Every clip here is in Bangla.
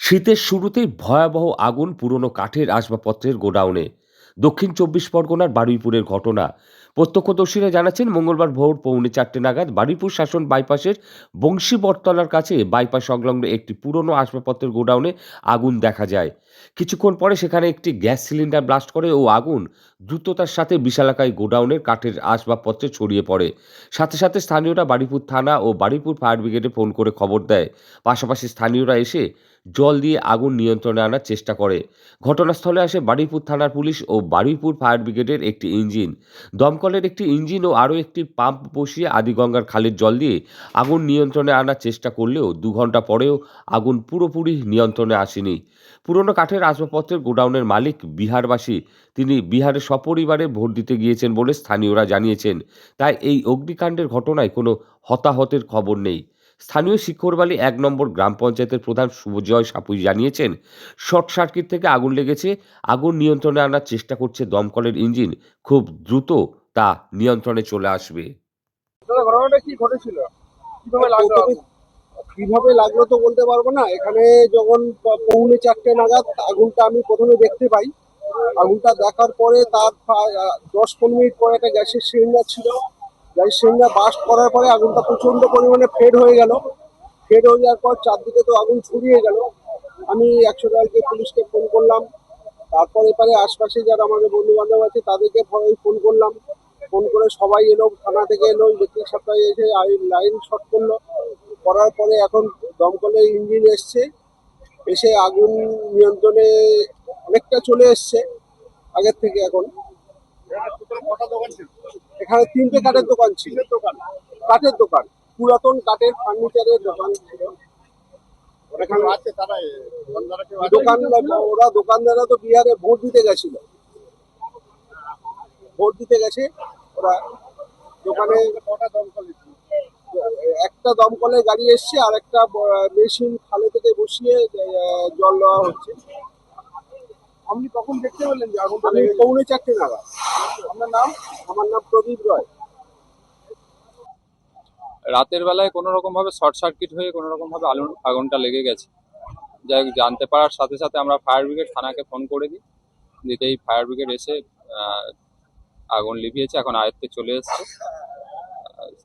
শীতের শুরুতেই ভয়াবহ আগুন পুরনো কাঠের আসবাবপত্রের গোডাউনে। দক্ষিণ চব্বিশ পরগনার বারুইপুরের ঘটনা। প্রত্যক্ষদর্শীরা জানাচ্ছেন, মঙ্গলবার ভোর পৌনে চারটে নাগাদ বারুইপুর শাসন বাইপাসের বংশী বটতলার কাছে বাইপাস সংলগ্ন একটি পুরনো আসবাবপত্রের গোডাউনে আগুন দেখা যায়। কিছুক্ষণ পরে সেখানে একটি গ্যাস সিলিন্ডার ব্লাস্ট করে ও আগুন দ্রুততার সাথে বিশালাকায় গোডাউনের কাঠের আসবাবপত্রে ছড়িয়ে পড়ে। সাথে সাথে স্থানীয়রা বারুইপুর থানা ও বারুইপুর ফায়ার ব্রিগেডে ফোন করে খবর দেয়। পাশাপাশি স্থানীয়রা এসে জল দিয়ে আগুন নিয়ন্ত্রণে আনার চেষ্টা করে। ঘটনাস্থলে আসে বারুইপুর থানার পুলিশ ও বারুইপুর ফায়ার ব্রিগেডের একটি ইঞ্জিন। দমকলের একটি ইঞ্জিন ও আরও একটি পাম্প বসিয়ে আদিগঙ্গার খালের জল দিয়ে আগুন নিয়ন্ত্রণে আনার চেষ্টা করলেও দু ঘণ্টা পরেও আগুন পুরোপুরি নিয়ন্ত্রণে আসেনি। পুরনো কাঠের আসবাবপত্রের গোডাউনের মালিক বিহারবাসী। তিনি বিহারে সপরিবারে ভোট দিতে গিয়েছেন বলে স্থানীয়রা জানিয়েছেন। তাই এই অগ্নিকাণ্ডের ঘটনায় কোনো হতাহতের খবর নেই। স্থানীয় শিক্ষরবালি এক নম্বর গ্রাম পঞ্চায়েতের প্রধান শুভজয় সাপুই জানিয়েছেন, শর্ট সার্কিট থেকে আগুন লেগেছে, আগুন নিয়ন্ত্রণে আনার চেষ্টা করছে দমকলের ইঞ্জিন। খুব দ্রুত তা নিয়ন্ত্রণে চলে আসবে। ঘটনাটা কি ঘটেছিল? কীভাবে লাগল তো বলতে পারব না। এখানে যখন পৌনে চারটে নাগাদ আগুনটা আমি প্রথমে দেখতে পাই। আগুনটা দেখার পরে তার দশ পনেরো মিনিট পরে একটা গ্যাসের সিলিন্ডার ছিল। গ্যাসের সিলিন্ডার বাস্ট করার পরে আগুনটা প্রচণ্ড পরিমাণে ফেড হয়ে গেল। ফেড হয়ে যাওয়ার পর চারদিকে তো আগুন ছড়িয়ে গেল। আমি একশো টাকাকে পুলিশকে ফোন করলাম। তারপর এপারে আশপাশে যারা আমাদের বন্ধু বান্ধব আছে, তাদেরকে ফোন করলাম। ফোন করে সবাই এলো, থানা থেকে এলো, ইলেকট্রিক সাপ্লাই এসে লাইন শর্ট করল। করার পরে এখন দমকলের ইঞ্জিন এসছে এসে আগুন নিয়ন্ত্রণে অনেকটা চলে এসছে আগের থেকে এখন এখানে তিনটে কাঠের দোকান ছিল কাঠের দোকান, পুরাতন কাঠের ফার্নিচারের দোকান ছিল? দোকান ওরা দোকানদাররা তো বিহারে ভোট দিতে গেছিল ভোট দিতে গেছে, ওরা দোকানে কটা? একটা দমকলের গাড়ি এসছে আর একটা মেশিন খালে থেকে বসিয়ে আহ, জল দেওয়া হচ্ছে। আপনি কখন দেখতে পেলেন যে আগুনটা আমি পৌনে চারটে নাগাদ। আপনার নাম? আমার নাম প্রদীপ রয়। রাতের বেলায় কোনো রকম ভাবে শর্ট সার্কিট হয়ে কোনো রকম ভাবে আলু আগুনটা লেগে গেছে। যাই হোক জানতে পারার সাথে সাথে আমরা ফায়ার ব্রিগেড থানাকে ফোন করে দিই। দিতেই ফায়ার ব্রিগেড এসে আহ, আগুন লিভিয়েছে এখন আয়ত্তে চলে এসছে।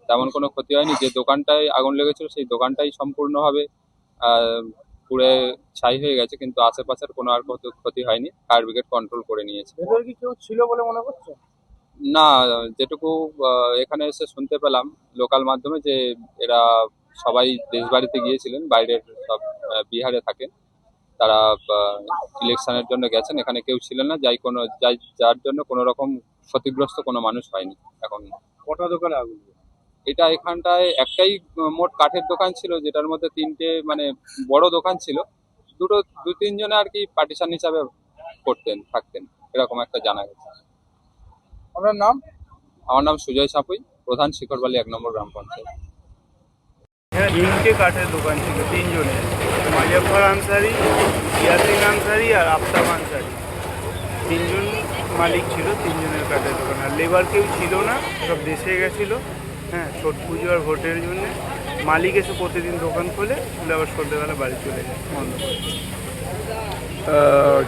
তেমন কোনো ক্ষতি হয়নি। যে দোকানটায় আগুন লেগেছিল সেই দোকানটাই সম্পূর্ণভাবে পুড়ে ছাই হয়ে গেছে কিন্তু আশেপাশের কোনো আর কত ক্ষতি হয়নি। ফায়ার ব্রিগেড কন্ট্রোল করে নিয়েছে। কি কেউ ছিল বলে মনে করছে? না যেটুকু এখানে এসে শুনতে পেলাম লোকাল মাধ্যমে যে এরা সবাই দেশ বাড়িতে গিয়েছিলেন বাইরের সব বিহারে থাকেন। তারা ইলেকশনের জন্য গেছেন। এখানে কেউ ছিলেন না যাই কোনো যাই যার জন্য কোনো রকম ক্ষতিগ্রস্ত কোনো মানুষ হয়নি এখন। কটা দোকানে আগুন এটা এখানটায় একটাই মোট কাঠের দোকান ছিল যেটার মধ্যে তিনটে মানে বড় দোকান ছিল। দুটো দু তিনজনে আর কি পার্টিশন হিসাবে করতেন থাকতেন এরকম একটা জানা গেছে। আপনার নাম? আমার নাম সুজয় সাপুই প্রধান শিখরবালি এক নম্বর গ্রাম পঞ্চায়েত। হ্যাঁ তিনটে কাঠের দোকান ছিল মাজাফর আনসারি ইয়াসিন আনসারি আর আফতাব আনসারি। তিনজন মালিক ছিল তিনজনের কাঠের দোকান। আর লেবার কেউ ছিল না সব দেশে গেছিল। হ্যাঁ ছট পুজো আর ভোটের জন্যে মালিক এসে প্রতিদিন দোকান খোলে খুলে আবার সন্ধ্যেবেলা বাড়ি চলে যায় বন্ধ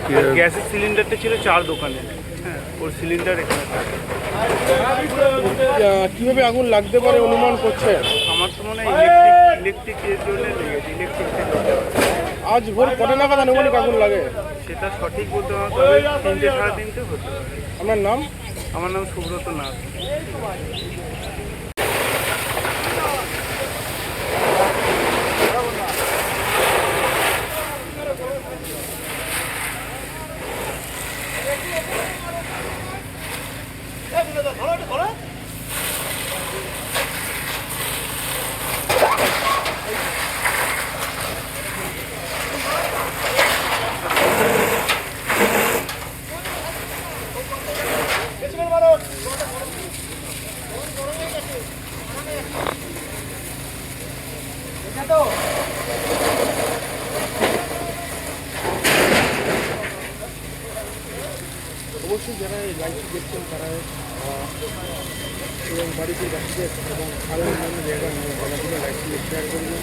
করে গ্যাসের সিলিন্ডারটা ছিল চার দোকানে হ্যাঁ ওর সিলিন্ডার এখানে থাকে। কীভাবে আগুন লাগতে পারে অনুমান করছে আমার তো মনে হয় ইলেকট্রিক ইলেকট্রিকের জন্য লেগেছে ইলেকট্রিক। আজ ভোর কটা নাগাদ আনুমানিক আগুন লাগে? সেটা সঠিক বলতে তবে তিনটে সাড়ে তিনটে হতে আপনার নাম? আমার নাম সুব্রত নাথ। অবশ্যই যারা এই লাইভটি দেখছেন তারা আহ, এবং বাড়িতে বাচ্চাদের এবং আরও অন্যান্য জায়গায় জায়গাগুলো লাইভটি শেয়ার করবেন